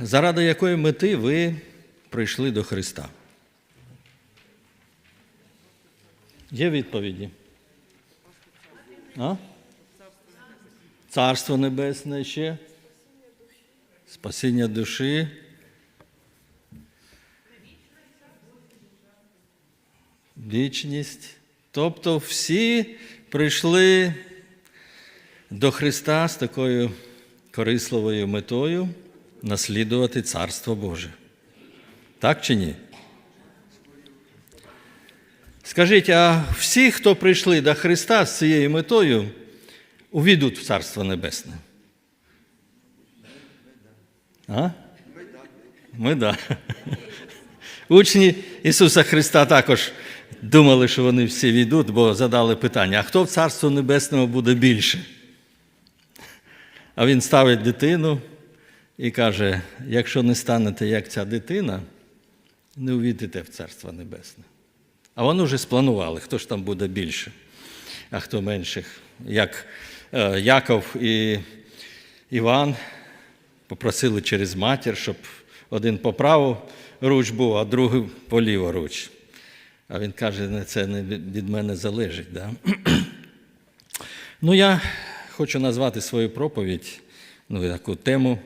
заради якої мети ви прийшли до Христа? Є відповіді? А? Царство Небесне ще? Спасіння душі. Вічність. Тобто всі прийшли до Христа з такою корисливою метою наслідувати Царство Боже. Так чи ні? Скажіть, а всі, хто прийшли до Христа з цією метою, увійдуть в Царство Небесне? А? Ми да. Учні Ісуса Христа також думали, що вони всі війдуть, бо задали питання: а хто в Царство Небесному буде більше? А він ставить дитину і каже: якщо не станете як ця дитина, не увійдете в Царство Небесне. А вони вже спланували, хто ж там буде більше, а хто менших. Як е, Яков і Іван попросили через матір, щоб один по праву руч був, а другий по ліву руч. А він каже, «Не, це не від мене залежить. Да? ну, я хочу назвати свою проповідь, ну, таку тему,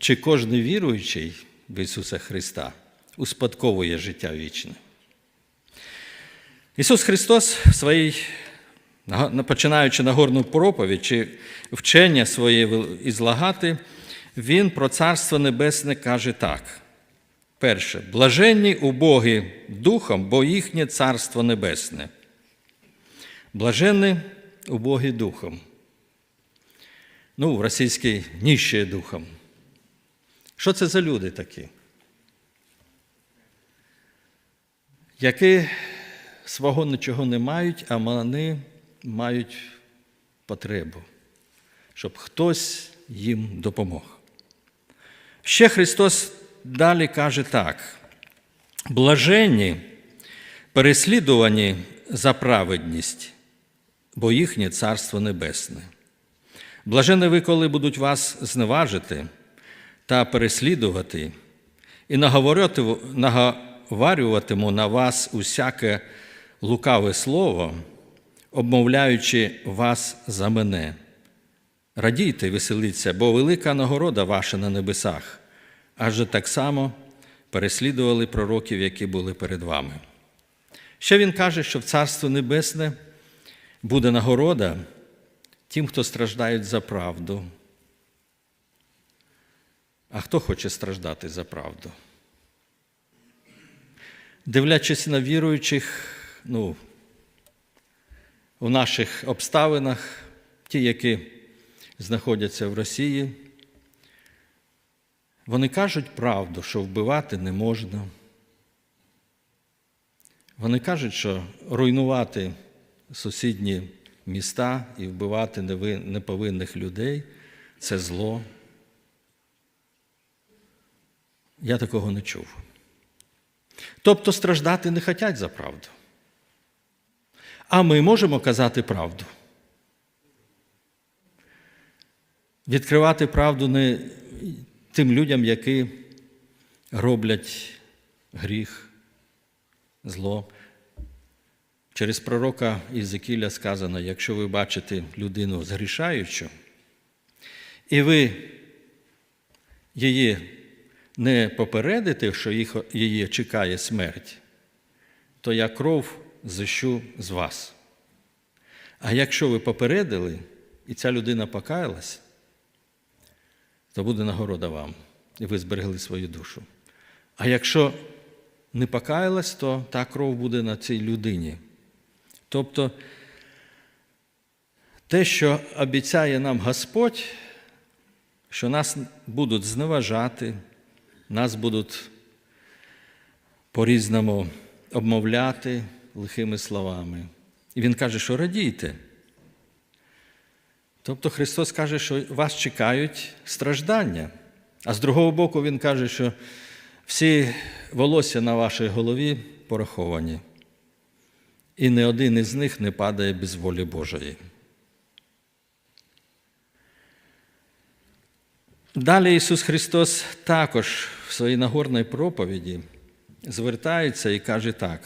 чи кожен віруючий в Ісуса Христа успадковує життя вічне. Ісус Христос в своїй, починаючи Нагорну проповідь чи вчення своє ізлагати, Він про Царство Небесне каже так. Перше, блаженні убогі духом, бо їхнє Царство Небесне. Блаженні убогі духом. Ну, в російській ніще духом. Що це за люди такі? Які свого нічого не мають, а вони мають потребу, щоб хтось їм допомог. Ще Христос далі каже так: блаженні, переслідувані за праведність, бо їхнє Царство Небесне. Блажені ви, коли будуть вас зневажити та переслідувати, і наговарюватиму на вас усяке лукаве слово, обмовляючи вас за мене. Радійте, веселіться, бо велика нагорода ваша на небесах, адже так само переслідували пророків, які були перед вами. Ще він каже, що в Царство Небесне буде нагорода тим, хто страждають за правду. А хто хоче страждати за правду? Дивлячись на віруючих, ну, у наших обставинах, ті, які знаходяться в Росії, вони кажуть правду, що вбивати не можна. Вони кажуть, що руйнувати сусідні міста і вбивати неповинних людей це зло. Я такого не чув. Тобто страждати не хочуть за правду. А ми можемо казати правду. Відкривати правду не тим людям, які роблять гріх, зло. Через пророка Ізекіля сказано, якщо ви бачите людину згрішаючу, і ви її не попередите, що її чекає смерть, то я кров зищу з вас. А якщо ви попередили, і ця людина покаялась, то буде нагорода вам, і ви зберегли свою душу. А якщо не покаялась, то та кров буде на цій людині. Тобто те, що обіцяє нам Господь, що нас будуть зневажати, нас будуть по-різному обмовляти лихими словами. І Він каже, що радійте. Тобто Христос каже, що вас чекають страждання. А з другого боку, Він каже, що всі волосся на вашій голові пораховані, і не один із них не падає без волі Божої. Далі Ісус Христос також в своїй Нагорній проповіді звертається і каже так,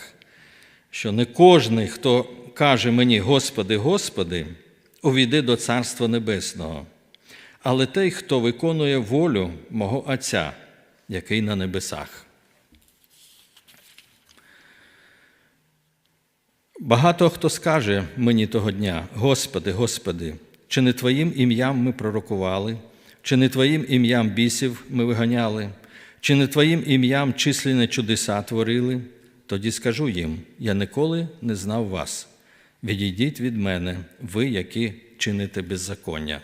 що не кожний, хто каже мені, Господи, Господи, увійде до Царства Небесного, але той, хто виконує волю мого Отця, який на небесах. Багато хто скаже мені того дня, Господи, Господи, чи не Твоїм ім'ям ми пророкували, чи не Твоїм ім'ям бісів ми виганяли, чи не Твоїм ім'ям численні чудеса творили, тоді скажу їм: я ніколи не знав вас. Відійдіть від мене, ви, які чините беззаконня.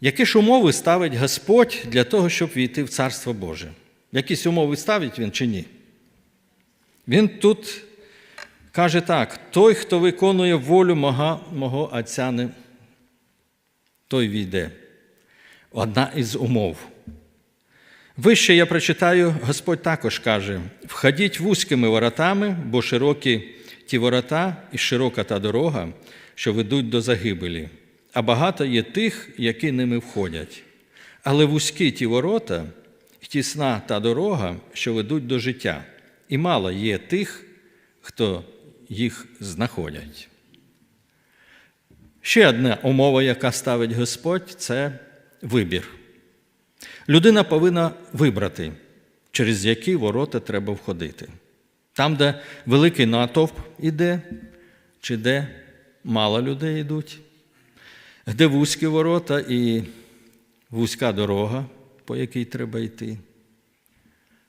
Які ж умови ставить Господь для того, щоб війти в Царство Боже? Якісь умови ставить він чи ні? Він тут каже так: той, хто виконує волю мого, мого Отця, не, той війде. Одна із умов. Вище я прочитаю, Господь також каже: входіть вузькими воротами, бо широкі ті ворота і широка та дорога, що ведуть до загибелі, а багато є тих, які ними входять. Але вузькі ті ворота, тісна та дорога, що ведуть до життя, і мало є тих, хто їх знаходять. Ще одна умова, яка ставить Господь, це вибір. Людина повинна вибрати, через які ворота треба входити. Там, де великий натовп іде, чи де мало людей йдуть, де вузькі ворота і вузька дорога, по якій треба йти,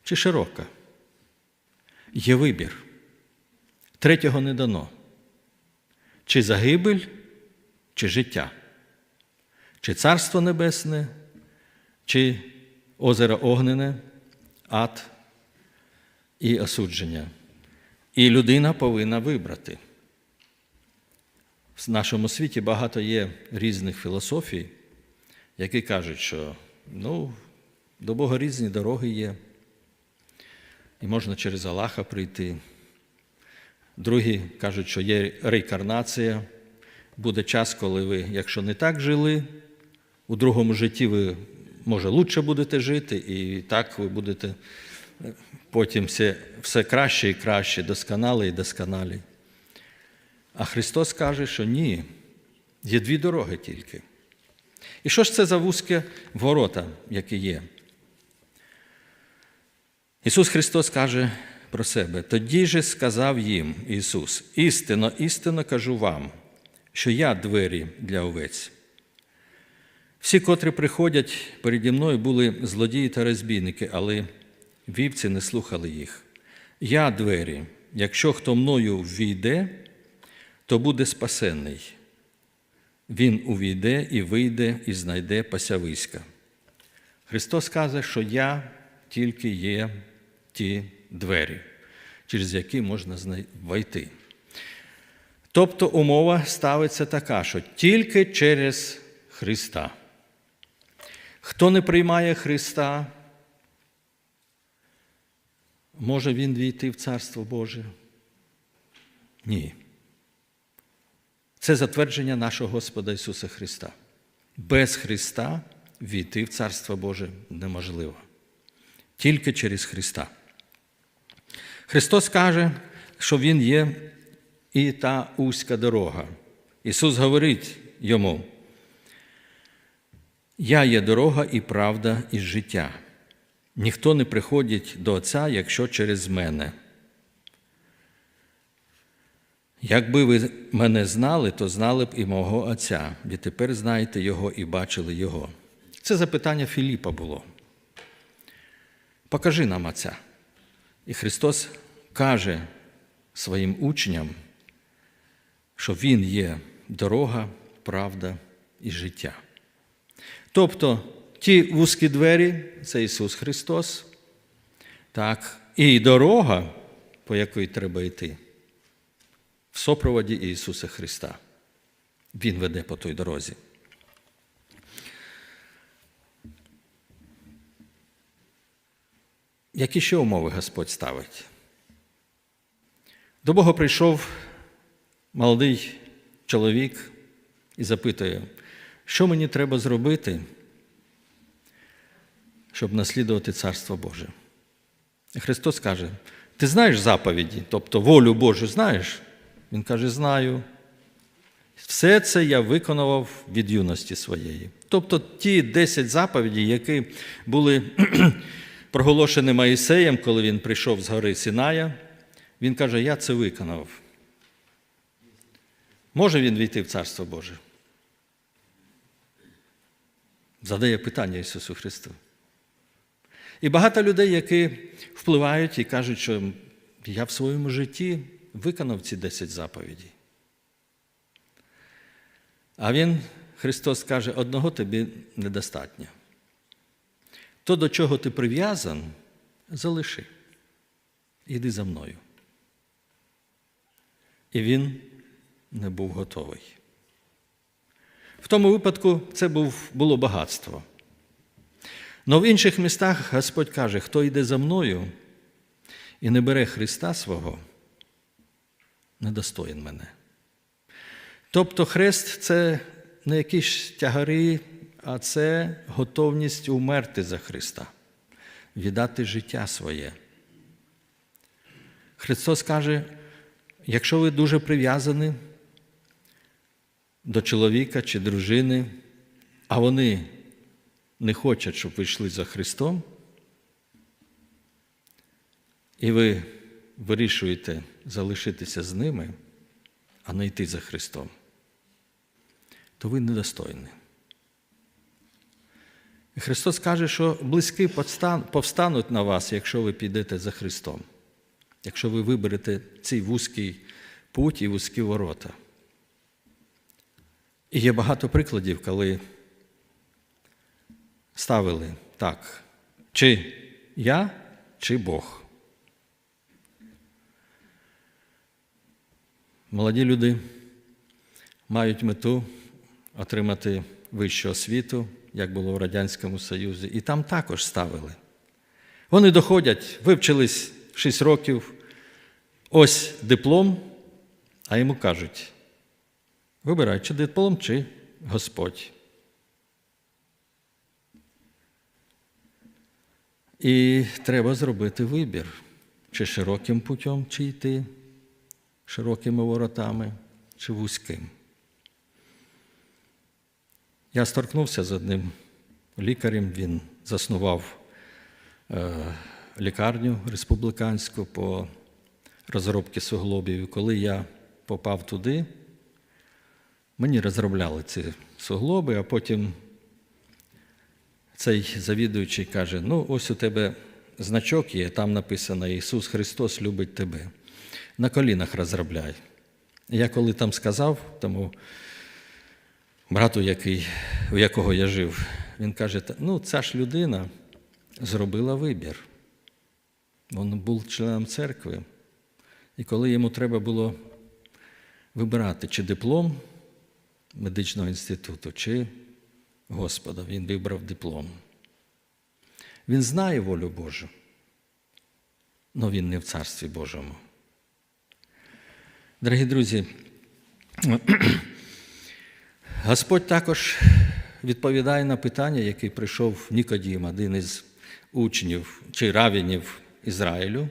чи широка. Є вибір. Третього не дано. Чи загибель, чи життя, чи царство небесне, чи озеро Огнене, ад і осудження. І людина повинна вибрати. В нашому світі багато є різних філософій, які кажуть, що ну, до Бога різні дороги є, і можна через Аллаха прийти. Другі кажуть, що є реінкарнація. Буде час, коли ви, якщо не так жили, у другому житті ви, може, лучше будете жити, і так ви будете потім все, все краще і краще, досконалі і досконалі. А Христос каже, що ні, є дві дороги тільки. І що ж це за вузькі ворота, які є? Ісус Христос каже про себе. Тоді же сказав їм Ісус: істинно, істинно кажу вам, що я двері для овець. Всі, котрі приходять переді мною, були злодії та розбійники, але вівці не слухали їх. Я двері, якщо хто мною ввійде, то буде спасенний. Він увійде і вийде, і знайде пасявиська. Христос каже, що я тільки є ті двері, через які можна войти. Тобто умова ставиться така, що тільки через Христа. Хто не приймає Христа, може він війти в Царство Боже? Ні. Це затвердження нашого Господа Ісуса Христа. Без Христа війти в Царство Боже неможливо. Тільки через Христа. Христос каже, що Він є і та узька дорога. Ісус говорить йому, я є дорога і правда, і життя. Ніхто не приходить до Отця, якщо через мене. Якби ви мене знали, то знали б і мого Отця, відтепер знаєте Його і бачили Його. Це запитання Філіпа було. Покажи нам Отця. І Христос каже своїм учням, що Він є дорога, правда і життя. Тобто ті вузькі двері це Ісус Христос, так, і дорога, по якій треба йти, в сопроводі Ісуса Христа. Він веде по той дорозі. Які ще умови Господь ставить? До Бога прийшов молодий чоловік і запитує, що мені треба зробити, щоб наслідувати Царство Боже. І Христос каже: Ти знаєш заповіді, тобто волю Божу знаєш? Він каже, знаю. Все це я виконував від юності своєї. Тобто ті 10 заповідей, які були проголошені Моїсеєм, коли він прийшов з гори Синая, він каже, я це виконав. Може він війти в Царство Боже? Задає питання Ісусу Христу. І багато людей, які впливають і кажуть, що я в своєму житті виконав ці 10 заповідей. А Він, Христос каже, одного тобі недостатньо. То, до чого ти прив'язан, залиши. Іди за мною. І він не був готовий. В тому випадку це було багатство. Но в інших містах Господь каже, хто йде за мною і не бере Христа свого, недостоїн мене. Тобто хрест це не якісь тягари, а це готовність умерти за Христа, віддати життя своє. Христос каже, якщо ви дуже прив'язані до чоловіка чи дружини, а вони не хочуть, щоб ви йшли за Христом, і ви вирішуєте залишитися з ними, а не йти за Христом, то ви недостойні. Христос каже, що близькі повстануть на вас, якщо ви підете за Христом, якщо ви виберете цей вузький путь і вузькі ворота. І є багато прикладів, коли ставили так, чи я, чи Бог. Молоді люди мають мету отримати вищу освіту, як було в Радянському Союзі, і там також ставили. Вони доходять, вивчились 6 років, ось диплом, а йому кажуть: вибирай, чи диплом, чи Господь. І треба зробити вибір, чи широким путем чи йти, широкими воротами, чи вузьким. Я сторкнувся з одним лікарем, він заснував е, лікарню республіканську по розробці суглобів. Коли я попав туди, мені розробляли ці суглоби, а потім цей завідуючий каже: ну, ось у тебе значок є, там написано Ісус Христос любить тебе. На колінах розробляй. Я коли там сказав, тому брату, який, у якого я жив, він каже: ну, ця ж людина зробила вибір. Він був членом церкви. І коли йому треба було вибирати, чи диплом медичного інституту, чи Господа, він вибрав диплом. Він знає волю Божу, але він не в Царстві Божому. Дорогі друзі, Господь також відповідає на питання, яке прийшов Нікодім, один із учнів чи равінів Ізраїлю.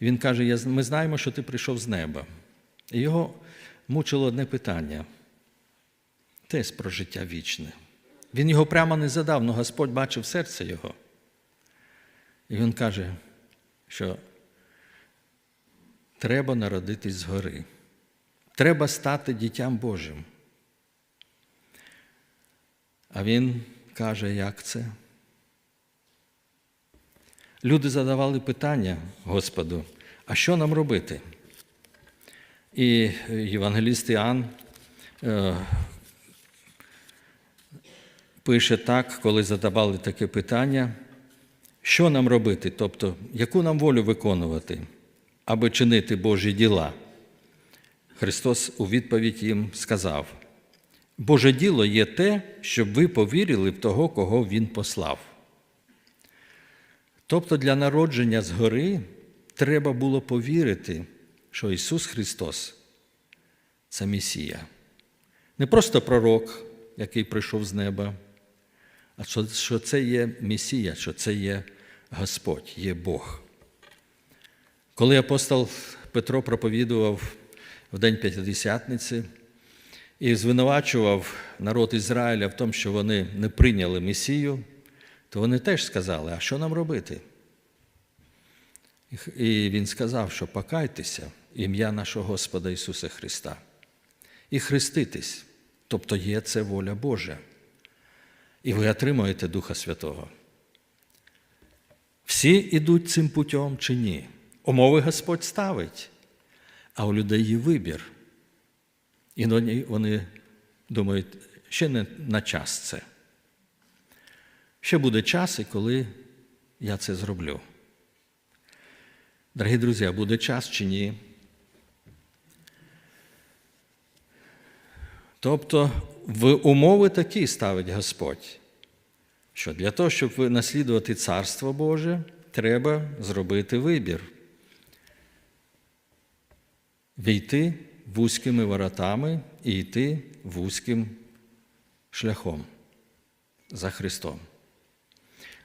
Він каже: ми знаємо, що ти прийшов з неба. І його мучило одне питання теж про життя вічне. Він його прямо не задав, але Господь бачив серце його. І він каже, що треба народитись згори. Треба стати дітям Божим. А він каже, як це? Люди задавали питання Господу, а що нам робити? І Євангеліст Іоанн е, пише так, коли задавали таке питання, що нам робити, тобто, яку нам волю виконувати, аби чинити Божі діла. Христос у відповідь їм сказав: Боже діло є те, щоб ви повірили в того, кого Він послав. Тобто для народження згори треба було повірити, що Ісус Христос це Месія. Не просто пророк, який прийшов з неба, а що, що це є Месія, що це є Господь, є Бог. Коли апостол Петро проповідував в День П'ятидесятниці і звинувачував народ Ізраїля в тому, що вони не прийняли Месію, то вони теж сказали, а що нам робити? І він сказав, що покайтеся ім'я нашого Господа Ісуса Христа і хреститись, тобто є це воля Божа. І ви отримуєте Духа Святого. Всі йдуть цим путем чи ні? Умови Господь ставить, а у людей є вибір. Іноді вони думають, ще не на час це. Ще буде час, і коли я це зроблю. Дорогі друзі, а буде час чи ні? Тобто в умови такі ставить Господь, що для того, щоб наслідувати Царство Боже, треба зробити вибір. Війти вузькими воротами і йти вузьким шляхом за Христом.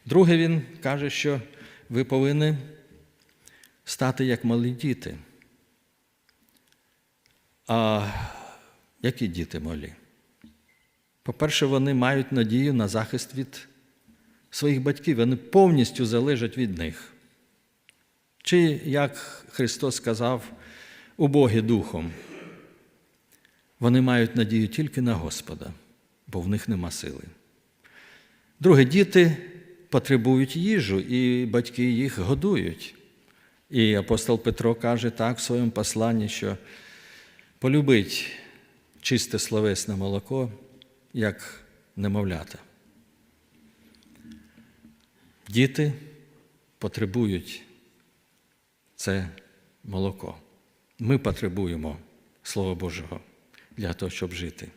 Друге, він каже, що ви повинні стати як малі діти. А які діти малі? По-перше, вони мають надію на захист від своїх батьків, вони повністю залежать від них. Чи, як Христос сказав, убогі духом, вони мають надію тільки на Господа, бо в них нема сили. Друге, діти потребують їжу, і батьки їх годують. І апостол Петро каже так в своєму посланні, що полюбить чисте словесне молоко, як немовлята. Діти потребують це молоко. Ми потребуємо Слова Божого для того, щоб жити.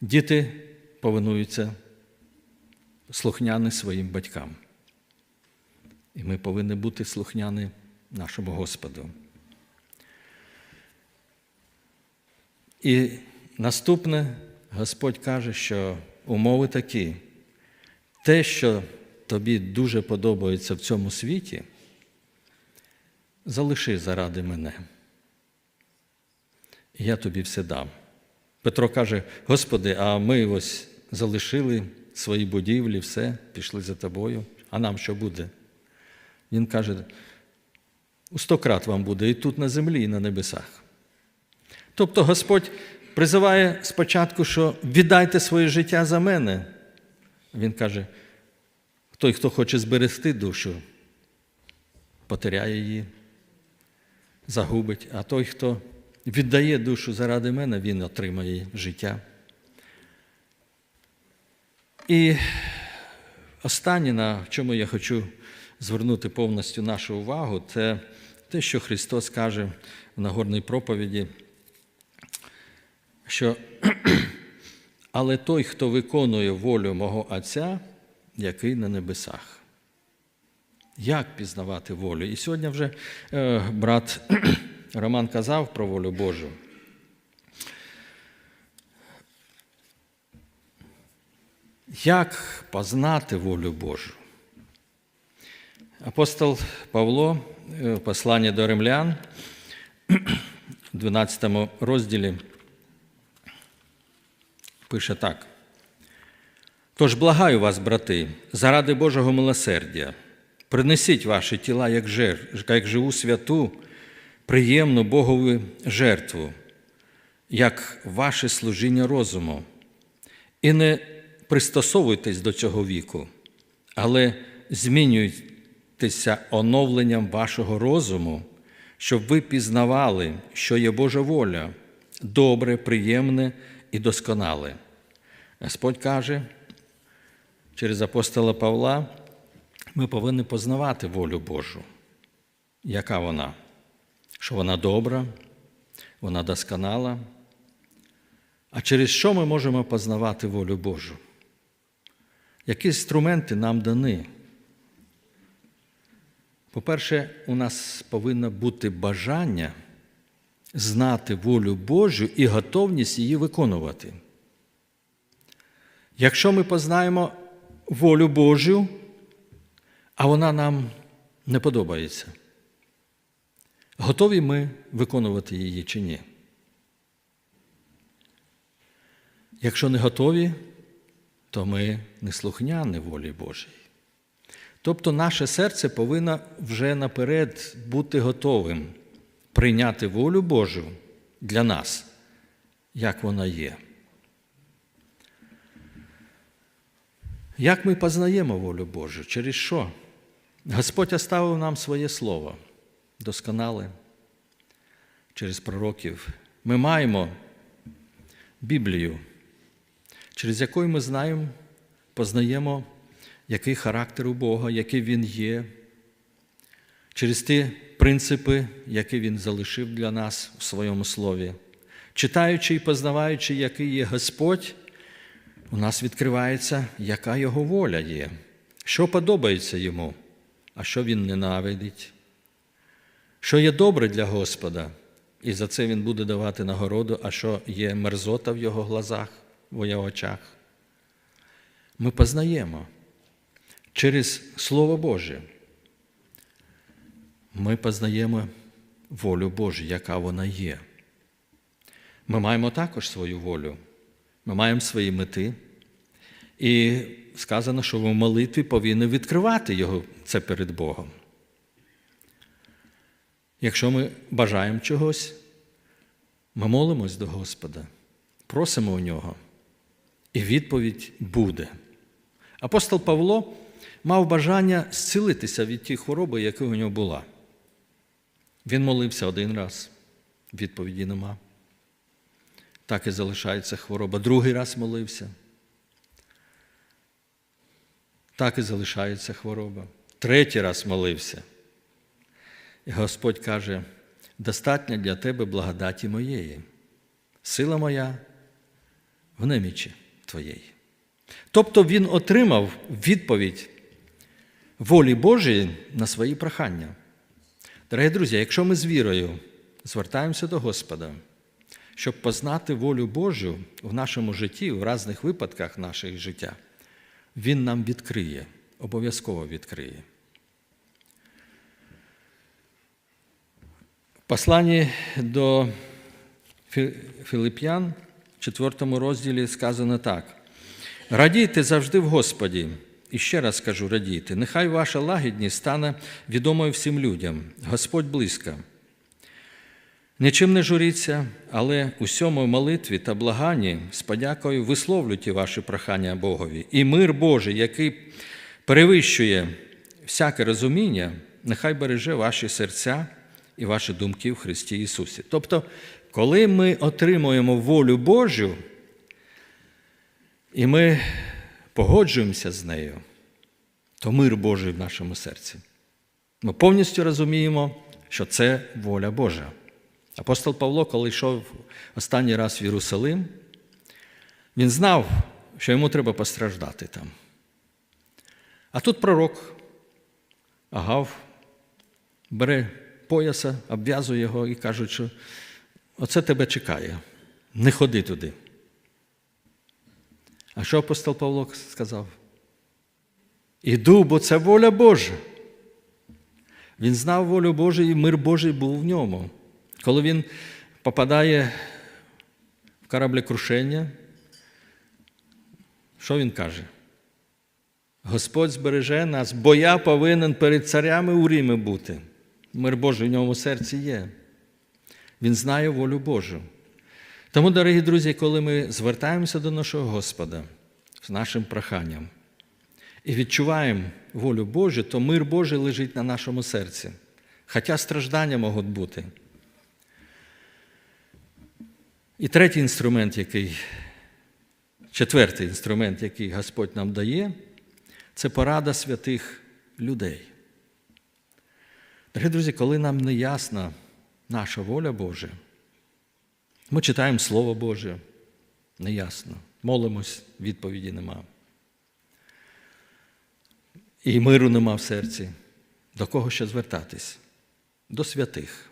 Діти повинуються слухняні своїм батькам. І ми повинні бути слухняні нашому Господу. І наступне Господь каже, що умови такі, те, що тобі дуже подобається в цьому світі, залиши заради мене. Я тобі все дам. Петро каже: Господи, а ми ось залишили свої будівлі, все, пішли за тобою, а нам що буде? Він каже, у сто крат вам буде і тут на землі, і на небесах. Тобто Господь призиває спочатку, що віддайте своє життя за мене. Він каже, той, хто хоче зберегти душу, потеряє її, загубить, а той, хто віддає душу заради мене, він отримає життя. І останнє, на чому я хочу звернути повністю нашу увагу, це те, що Христос каже в Нагорній проповіді, що але той, хто виконує волю мого Отця, який на небесах. Як пізнавати волю? І сьогодні вже е, брат Роман казав про волю Божу. Як познати волю Божу? Апостол Павло е, в посланні до римлян, в 12 розділі, пише так. Тож благаю вас, брати, заради Божого милосердя, принесіть ваші тіла як, жертв, як живу святу, приємну Богові жертву, як ваше служіння розуму, і не пристосовуйтесь до цього віку, але змінюйтеся оновленням вашого розуму, щоб ви пізнавали, що є Божа воля, добре, приємне і досконале. Господь каже через апостола Павла, ми повинні познавати волю Божу. Яка вона? Що вона добра, вона досконала. А через що ми можемо познавати волю Божу? Які інструменти нам дані? По-перше, у нас повинно бути бажання знати волю Божу і готовність її виконувати. Якщо ми познаємо волю Божу, а вона нам не подобається, готові ми виконувати її чи ні? Якщо не готові, то ми не слухняні волі Божій. Тобто наше серце повинно вже наперед бути готовим прийняти волю Божу для нас, як вона є. Як ми познаємо волю Божу? Через що? Господь оставив нам своє слово досконале через пророків. Ми маємо Біблію, через якою ми знаємо, познаємо, який характер у Бога, який Він є, через ті принципи, які Він залишив для нас в своєму слові. Читаючи і познаваючи, який є Господь, у нас відкривається, яка Його воля є, що подобається йому, а що Він ненавидить, що є добре для Господа, і за це Він буде давати нагороду, а що є мерзота в Його глазах, в його очах. Ми познаємо через Слово Боже. Ми познаємо волю Божу, яка вона є. Ми маємо також свою волю, ми маємо свої мети. І сказано, що в молитві повинні відкривати його це перед Богом. Якщо ми бажаємо чогось, ми молимось до Господа, просимо у нього, і відповідь буде. Апостол Павло мав бажання зцілитися від тієї хвороби, яка у нього була. Він молився один раз, відповіді нема. Так і залишається хвороба. Другий раз молився. Так і залишається хвороба. Третій раз молився. І Господь каже: достатня для тебе благодаті моєї, сила моя в немічі твоєї. Тобто він отримав відповідь волі Божої на свої прохання. Дорогі друзі, якщо ми з вірою звертаємося до Господа, щоб познати волю Божу в нашому житті, в різних випадках нашого життя, Він нам відкриє, обов'язково відкриє. Посланні до Филип'ян, в 4 розділі сказано так. Радійте завжди в Господі. І ще раз кажу, радійте. Нехай ваша лагідність стане відомою всім людям. Господь близько. Нічим не журіться, але усьому молитві та благанні з подякою висловлюйте ваші прохання Богові. І мир Божий, який перевищує всяке розуміння, нехай береже ваші серця і ваші думки в Христі Ісусі. Тобто, коли ми отримуємо волю Божу, і ми погоджуємося з нею, то мир Божий в нашому серці. Ми повністю розуміємо, що це воля Божа. Апостол Павло, коли йшов останній раз в Єрусалим, він знав, що йому треба постраждати там. А тут пророк Агав бере пояса, обв'язує його і каже, що оце тебе чекає, не ходи туди. А що апостол Павло сказав? Іду, бо це воля Божа. Він знав волю Божу, і мир Божий був в ньому. Коли він попадає в кораблекрушення, що він каже? Господь збереже нас, бо я повинен перед царями у Римі бути. Мир Божий в ньому серці є. Він знає волю Божу. Тому, дорогі друзі, коли ми звертаємося до нашого Господа з нашим проханням і відчуваємо волю Божу, то мир Божий лежить на нашому серці. Хоча страждання можуть бути. І третій інструмент, який, четвертий інструмент, який Господь нам дає, це порада святих людей. Дорогі друзі, коли нам не ясна наша воля Божа, ми читаємо Слово Боже, неясно. Молимось, відповіді нема. І миру нема в серці. До кого ще звертатись? До святих.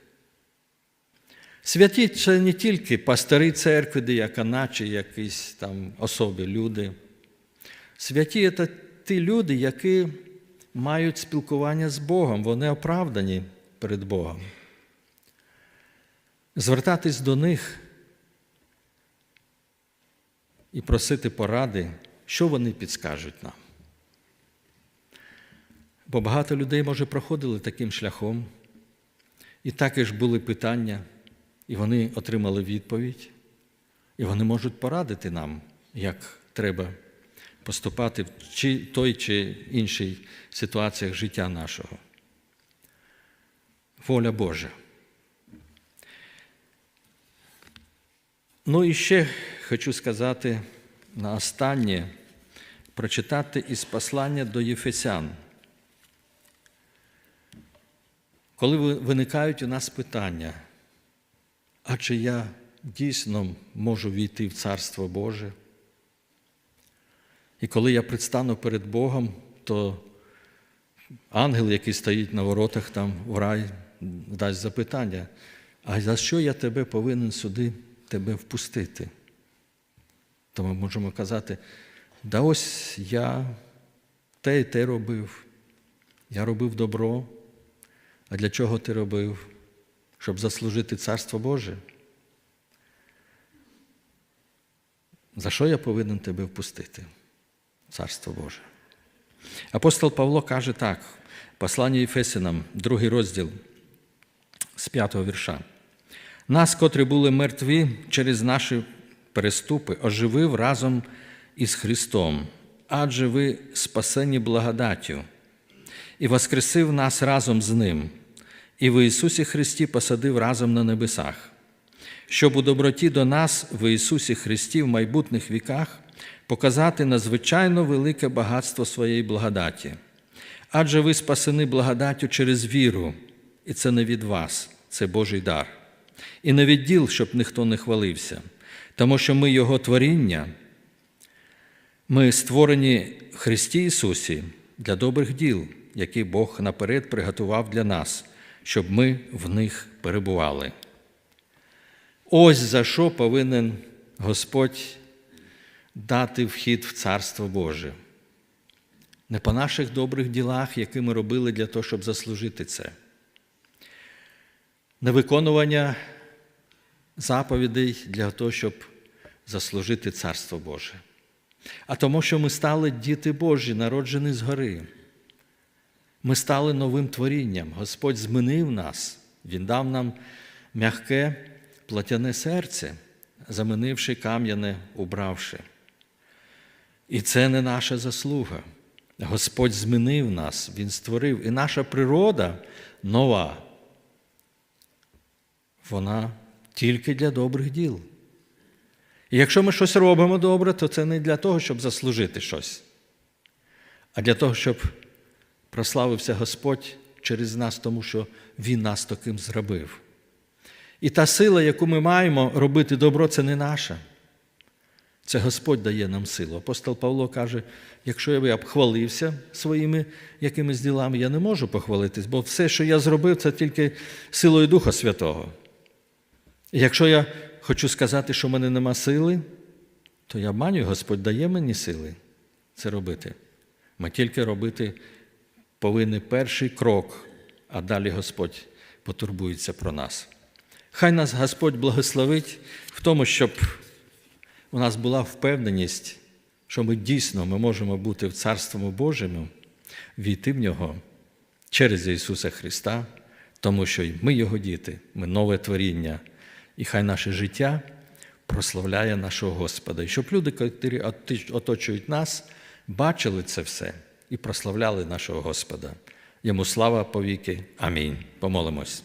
Святі це не тільки пастори церкви, деякана чи якісь там особи, люди. Святі це ті люди, які мають спілкування з Богом, вони оправдані перед Богом. Звертатись до них і просити поради, що вони підскажуть нам. Бо багато людей, може, проходили таким шляхом, і також були питання, і вони отримали відповідь, і вони можуть порадити нам, як треба поступати в той чи іншій ситуаціях життя нашого. Воля Божа. Ну і ще хочу сказати на останнє, прочитати із послання до Єфесян. Коли виникають у нас питання, а чи я дійсно можу війти в Царство Боже? І коли я предстану перед Богом, то ангел, який стоїть на воротах там в рай, дасть запитання, а за що я тебе повинен сюди тебе впустити? То ми можемо казати, да ось я те і те робив, я робив добро. А для чого ти робив? Щоб заслужити Царство Боже? За що я повинен тебе впустити? Царство Боже. Апостол Павло каже так, послання Єфесинам, другий розділ з п'ятого вірша. Нас, котрі були мертві через наші переступи, оживив разом із Христом, адже ви спасені благодаттю, і воскресив нас разом з Ним, і в Ісусі Христі посадив разом на небесах, щоб у доброті до нас в Ісусі Христі в майбутніх віках показати надзвичайно велике багатство своєї благодаті. Адже ви спасені благодаттю через віру, і це не від вас, це Божий дар. І не від діл, щоб ніхто не хвалився, тому що ми Його творіння, ми створені в Христі Ісусі для добрих діл, які Бог наперед приготував для нас, щоб ми в них перебували. Ось за що повинен Господь дати вхід в Царство Боже. Не по наших добрих ділах, які ми робили для того, щоб заслужити це. Не виконування заповідей для того, щоб заслужити Царство Боже. А тому, що ми стали діти Божі, народжені згори. Ми стали новим творінням. Господь змінив нас, Він дав нам м'яке платяне серце, замінивши кам'яне, убравши. І це не наша заслуга. Господь змінив нас, Він створив. І наша природа нова. Вона тільки для добрих діл. І якщо ми щось робимо добре, то це не для того, щоб заслужити щось, а для того, щоб прославився Господь через нас, тому що Він нас таким зробив. І та сила, яку ми маємо робити добро, це не наша. Це Господь дає нам силу. Апостол Павло каже: якщо я б хвалився своїми якимись ділами, я не можу похвалитись, бо все, що я зробив, це тільки силою Духа Святого. Якщо я хочу сказати, що в мене нема сили, то я обманюю, Господь дає мені сили це робити. Ми тільки робити повинні перший крок, а далі Господь потурбується про нас. Хай нас Господь благословить в тому, щоб у нас була впевненість, що ми дійсно ми можемо бути в Царствому Божому, війти в нього через Ісуса Христа, тому що ми Його діти, ми нове творіння, і хай наше життя прославляє нашого Господа. І щоб люди, які оточують нас, бачили це все і прославляли нашого Господа. Йому слава повіки. Амінь. Помолимось.